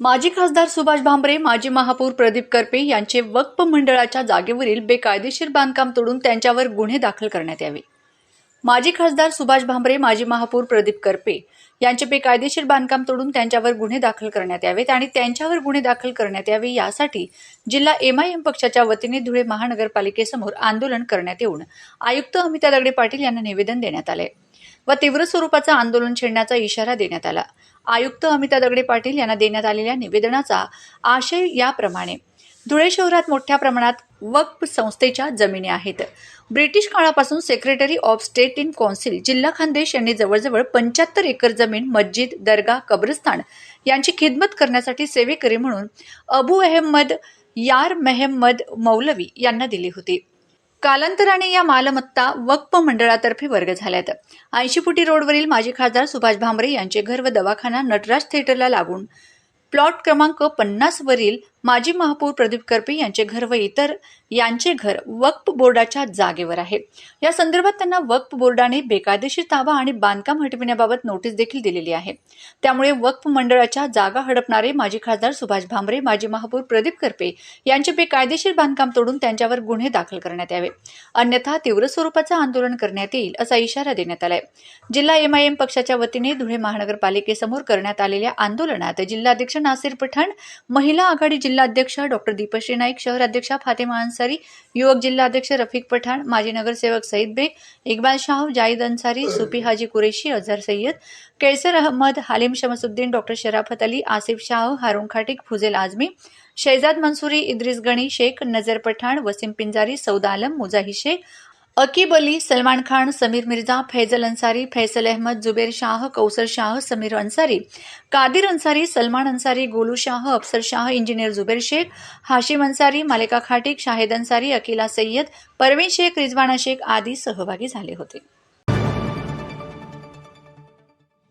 माजी खासदार सुभाष भांबरे माजी महापौर प्रदीप करपे यांचे वक्फ मंडळाच्या जागेवरील बेकायदेशीर बांधकाम तोडून त्यांच्यावर गुन्हे दाखल करण्यात यावे. माजी खासदार सुभाष भांबरे माजी महापौर प्रदीप करपे यांचे बेकायदेशीर बांधकाम तोडून त्यांच्यावर गुन्हे दाखल करण्यात यावेत आणि त्यांच्यावर गुन्हे दाखल करण्यात यावे यासाठी जिल्हा एमआयएम पक्षाच्या वतीने धुळे महानगरपालिकेसमोर आंदोलन करण्यात येऊन आयुक्त अमिता दगडे पाटील यांना निवेदन देण्यात आले व तीव्र स्वरूपाचं आंदोलन छेडण्याचा इशारा देण्यात आला. आयुक्त अमिता दगडे पाटील यांना देण्यात आलेल्या निवेदनाचा आशय याप्रमाणे धुळे शहरात मोठ्या प्रमाणात वक्फ संस्थेच्या जमिनी आहेत. ब्रिटिश काळापासून secretary of state in council जिल्हा खानदेश यांनी जवळजवळ पंच्याहत्तर एकर जमीन मस्जिद दर्गा कब्रस्तान यांची खिदमत करण्यासाठी सेवेकरी म्हणून अबू अहमद यार मेहम्मद मौलवी यांना दिली होती. कालांतराने या मालमत्ता वक्फ मंडळातर्फे वर्ग झाल्यात. ऐंशी फुटी रोडवरील माजी खासदार सुभाष भामरे यांचे घर व दवाखाना नटराज थिएटरला लागून प्लॉट क्रमांक पन्नास वरील माजी महापौर प्रदीप करपे यांचे घर व इतर यांचे घर वक्फ बोर्डाच्या जागेवर आहे. या संदर्भात त्यांना वक्फ बोर्डाने बेकायदेशीर ताबा आणि बांधकाम हटविण्याबाबत नोटीस देखील दिलेली आहे. त्यामुळे वक्फ मंडळाच्या जागा हडपणारे माजी खासदार सुभाष भामरे माजी महापौर प्रदीप करपे यांचे बेकायदेशीर बांधकाम तोडून त्यांच्यावर गुन्हे दाखल करण्यात यावे. अन्यथा तीव्र स्वरूपाचं आंदोलन करण्यात येईल असा इशारा देण्यात आलाय. जिल्हा एमआयएम पक्षाच्या वतीने धुळे महानगरपालिकेसमोर करण्यात आलेल्या आंदोलनात जिल्हाध्यक्ष नासिर पठाण महिला आघाडी जिल्हा जिल्हाध्यक्ष डॉक्टर दीपश्री नाईक शहराध्यक्षा फातेमा अन्सारी युवक जिल्हाध्यक्ष रफिक पठाण माजी नगरसेवक सईद बेग इक्बाल शाह जाईद अन्सारी सुपी हाजी कुरेशी अझर सय्यद कैसर अहमद हालिम शमसुद्दीन डॉक्टर शराफत अली आसिफ शाह हारून खाटिक फुजेल आझमी शहजाद मंसुरी इद्रिस गणी शेख नजर पठाण वसीम पिंजारी सौदा आलम मुजाही शेख अकीब अली सलमान खान समीर मिर्झा फैजल अन्सारी फैसल अहमद जुबेर शाह कौसर शाह समीर अन्सारी कादिर अन्सारी सलमान अन्सारी गोलू शाह अफसर शाह इंजिनियर जुबेर शेख हाशिम अन्सारी मालिका खाटिक शाहिद अन्सारी अकिला सय्यद परवीन शेख रिजवाना शेख आदी सहभागी झाले होते.